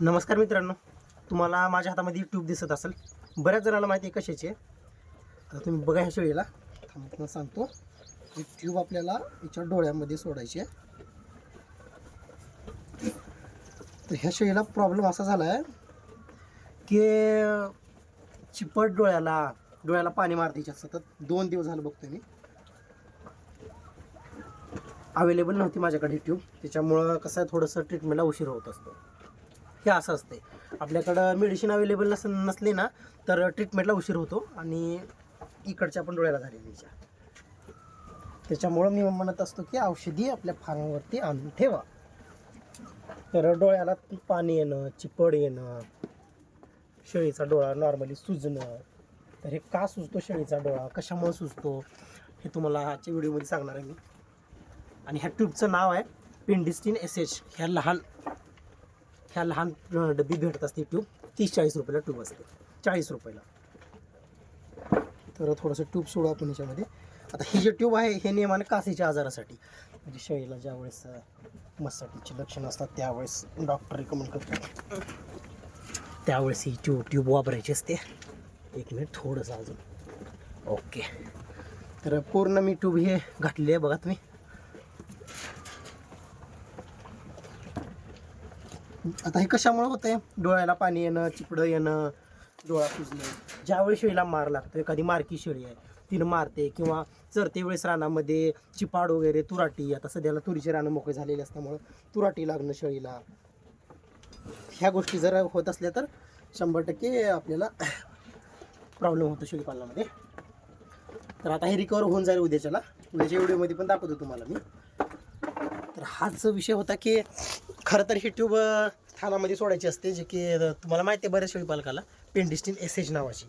नमस्कार मित्रांनो तुम्हाला माझ्या हातामध्ये ट्यूब दिसत असेल. बऱ्याच जणाला माहिती आहे कशाची आहे. आता तुम्ही बघा ह्या शेळीला. थांबताना सांगतो. ही ट्यूब आपल्याला याच्या डोळ्यामध्ये सोडायची आहे. तर ह्या शेळीला प्रॉब्लेम असा झाला आहे की चिपट डोळ्याला डोळ्याला पाणी मारतीच्या सतत दोन दिवस झालं बघतोय मी. अवेलेबल नव्हती माझ्याकडे ट्यूब. त्याच्यामुळं कसं आहे थोडंसं ट्रीटमेंटला उशीर होत असतो. हे असं असते आपल्याकडं मेडिसिन अवेलेबल नस नसली ना तर ट्रीटमेंटला उशीर होतो आणि इकडच्या पण डोळ्याला झालेली त्याच्यामुळं मी म्हणत असतो की औषधी आपल्या फार्मवरती आणून ठेवा. तर डोळ्याला पाणी येणं चिपड येणं शेळीचा डोळा नॉर्मली सुजणं. तर हे का सुजतो शेळीचा डोळा? कशामुळे सुजतो? हे तुम्हाला आजच्या व्हिडिओमध्ये सांगणार आहे मी. आणि ह्या ट्यूबचं नाव आहे पेंडिस्टिन एस एच ह्या लहान ह्या लहान डबी भेटत असते ट्यूब तीस चाळीस रुपयाला ट्यूब असते. चाळीस रुपयाला. तर थोडंसं ट्यूब सोडू आपण याच्यामध्ये. आता ही जे ट्यूब आहे हे नियमाने कासेच्या आजारासाठी. म्हणजे शेळीला ज्यावेळेस वेळेस मसाटीची लक्षणं असतात त्यावेळेस डॉक्टर रिकमेंड करतात त्यावेळेस ही ट्यूब ट्यूब वापरायची असते. एक मिनिट थोडंसं अजून. ओके तर पूर्ण मी ट्यूब हे घातली आहे बघा तुम्ही. आता हे कशामुळे होतंय? डोळ्याला पाणी येणं चिपडं येणं डोळा कुजणं. ज्यावेळी शेळीला मार लागतो एखादी मारकी शेळी आहे तिनं मारते किंवा चरते वेळेस रानामध्ये चिपाड वगैरे तुराटी आता सध्याला तुरीचे रानं मोकळे झालेले असल्यामुळं तुराटी लागणं शेळीला. ह्या गोष्टी जर होत असल्या तर शंभर टक्के आपल्याला प्रॉब्लेम होतो शेळीपालनामध्ये तर आता हे रिकवर होऊन जाईल उद्याच्याला. उद्याच्या व्हिडिओमध्ये पण दाखवतो तुम्हाला मी. तर हाच विषय होता की खरं तर ही ट्यूब अ, थानामध्ये सोडायची असते जे की तुम्हाला माहिती आहे बऱ्याच शेळी पालकाला पेंडिस्टिन एस एच नावाची.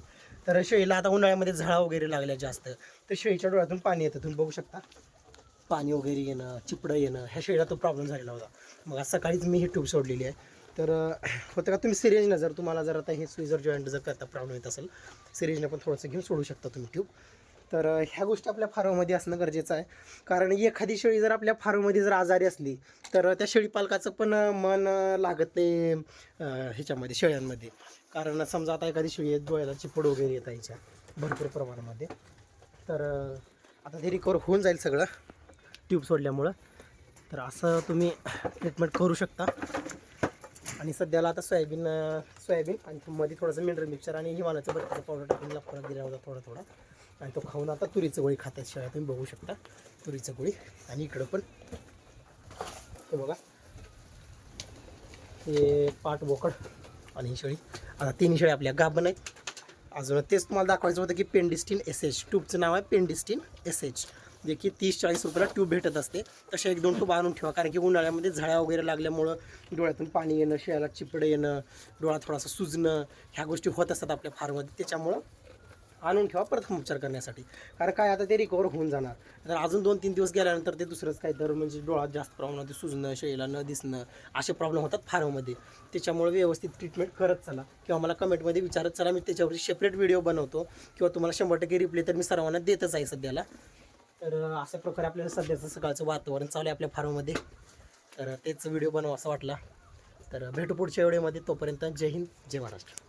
तर शेळीला आता उन्हाळ्यामध्ये झळा वगैरे लागल्या जास्त तर शेळीच्या डोळ्यातून पाणी येतं. तुम्ही बघू शकता. पाणी वगैरे येणं चिपडं येणं ह्या शेळीला तो प्रॉब्लेम झालेला होता. मग आज सकाळीच मी ही ट्यूब सोडलेली आहे. तर होतं का तुम्ही सिरिंजनं जर तुम्हाला जर आता हे स्विजर जॉईंट जर करता प्रॉब्लेम येत असेल सिरिंजनं पण थोडंसं घेऊन सोडू शकता तुम्ही ट्यूब. तर ह्या गोष्टी आपल्या फार्ममध्ये असणं गरजेचं आहे. कारण एखादी शेळी जर आपल्या फार्ममध्ये जर आजारी असली तर त्या शेळी पालकाचं पण मन लागत नाही ह्याच्यामध्ये शेळ्यांमध्ये. कारण समजा आता एखादी शेळी आहेत डोळ्याला चिपड वगैरे येत हिच्या भरपूर प्रमाणामध्ये. तर आता ते रिकवर होऊन जाईल सगळं ट्यूब सोडल्यामुळं. तर असं तुम्ही ट्रीटमेंट करू शकता. आणि सध्याला आता सोयाबीन सोयाबीन आणि मध्ये थोडंसं मिनरल मिक्सर आणि हिमालयाचं बटाटा पावडर टाकून लागतो दिला होता थोडा थोडा. आणि तो खाऊन आता तुरीचं गोळी खातात शेळ्या तुम्ही बघू शकता. तुरीचं गोळी. आणि इकडं पण हे बघा. हे पाट बोकड आणि ही शेळी. आता तीन शेळ्या आपल्या गाभण आहेत. अजून तेच तुम्हाला दाखवायचं होतं की पेंडिस्टिन एस एच ट्यूबचं नाव आहे पेंडिस्टिन एस एच जे की तीस चाळीस रुपयाला ट्यूब भेटत असते. तसे एक दोन ट्यूब आणून ठेवा. कारण की उन्हाळ्यामध्ये झळ्या वगैरे लागल्यामुळं डोळ्यातून पाणी येणं शेळ्याला चिपडं येणं डोळा थोडासा सुजणं ह्या गोष्टी होत असतात आपल्या फार्ममध्ये. त्याच्यामुळं आणून ठेवा प्रथम उपचार करण्यासाठी. कारण काय आता ते रिकवर होऊन जाणार. तर अजून दोन तीन दिवस गेल्यानंतर ते दुसरंच काय तर म्हणजे डोळ्यात जास्त प्रमाणात सुजणं शरीराला न दिसणं असे प्रॉब्लेम होतात फार्ममध्ये. त्याच्यामुळे व्यवस्थित ट्रीटमेंट करत चला. किंवा मला कमेंटमध्ये विचारत चला. मी त्याच्यावरती सेपरेट व्हिडिओ बनवतो. किंवा तुम्हाला शंभर टक्के रिप्ले तर मी सर्वांना देतच आहे सध्याला. तर अशा प्रकारे आपल्याला सध्याचं सकाळचं वातावरण चालू आहे आपल्या फार्ममध्ये. तर तेच व्हिडिओ बनवा असं वाटला. तर भेटू पुढच्या व्हिडिओमध्ये तोपर्यंत जय हिंद जय महाराष्ट्र.